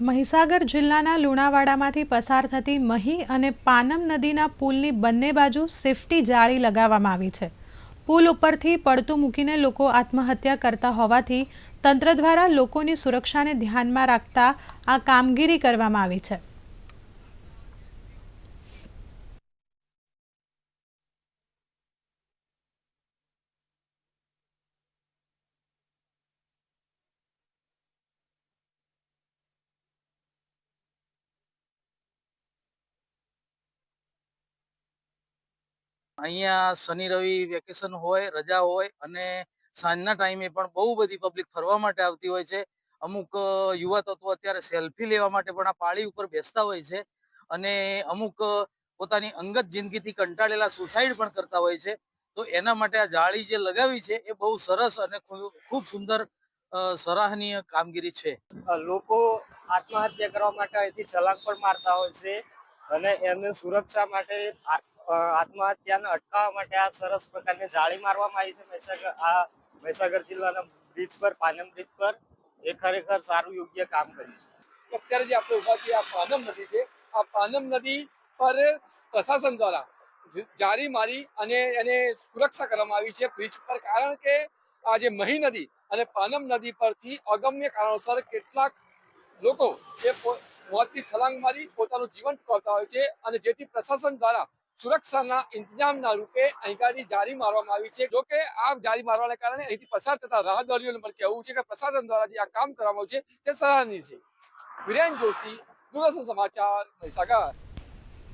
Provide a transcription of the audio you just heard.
મહીસાગર જિલ્લાના લુણાવાડામાંથી પસાર થતી મહી અને પાનમ નદીના પુલની બંને બાજુ સેફટી જાળી લગાવવામાં આવી છે. પુલ ઉપરથી પડતું મૂકીને લોકો આત્મહત્યા કરતા હોવાથી તંત્ર દ્વારા લોકોની સુરક્ષાને ધ્યાનમાં રાખતા આ કામગીરી કરવામાં આવી છે. અહીંયા શનિ, રવિ વેકેશન હોય, રજા હોય અને સાંજના ટાઈમે પણ બહુ બધી પબ્લિક ફરવા માટે આવતી હોય છે. અમુક યુવા તત્વો અત્યારે સેલ્ફી લેવા માટે પણ આ પાળી ઉપર બેસતા હોય છે અને અમુક પોતાની અંગત જિંદગીથી કંટાળેલા સુસાઇડ પણ કરતા હોય છે. તો એના માટે આ જાળી જે લગાવી છે એ બહુ સરસ અને ખૂબ સુંદર સરાહનીય કામગીરી છે. લોકો આત્મહત્યા કરવા માટે અહીંથી છલાંગ પણ મારતા હોય છે અને એમને સુરક્ષા માટે આત્મહત્યાને અટકાવવા માટે આ સરસ પ્રકારની જાળી મારવામાં આવી છે. મહીસાગર આ મહીસાગર જિલ્લાના બ્રિજ પર, પાનમ બ્રિજ પર એ ખરેખર સારું યોગ્ય કામ કર્યું છે. અત્યારે જે આપણે ઊભા છીએ, આ પાનમ નદી છે. આ પાનમ નદી પર પ્રશાસન દ્વારા જારી મારી અને એને સુરક્ષા કરવામાં આવી છે બ્રિજ પર. કારણ કે આ જે મહી નદી અને પાનમ નદી પરથી અગમ્ય કારણોસર કેટલાક લોકો એ મોતની છલાંગ મારી પોતાનું જીવન ટૂંકાવતા હોય છે અને જેથી પ્રશાસન દ્વારા સુરક્ષાના ઇંતજામના રૂપે અહીંકાની જારી મારવામાં આવી છે. જોકે આ જારી મારવાને કારણે અહીંથી પસાર થતા રાહદારીઓને પણ કહેવું છે કે પ્રશાસન દ્વારા જે આ કામ કરવામાં આવ્યું છે તે સરાહનીય છે. વિરેન જોશી, દૂરદર્શન સમાચાર, મહીસાગર.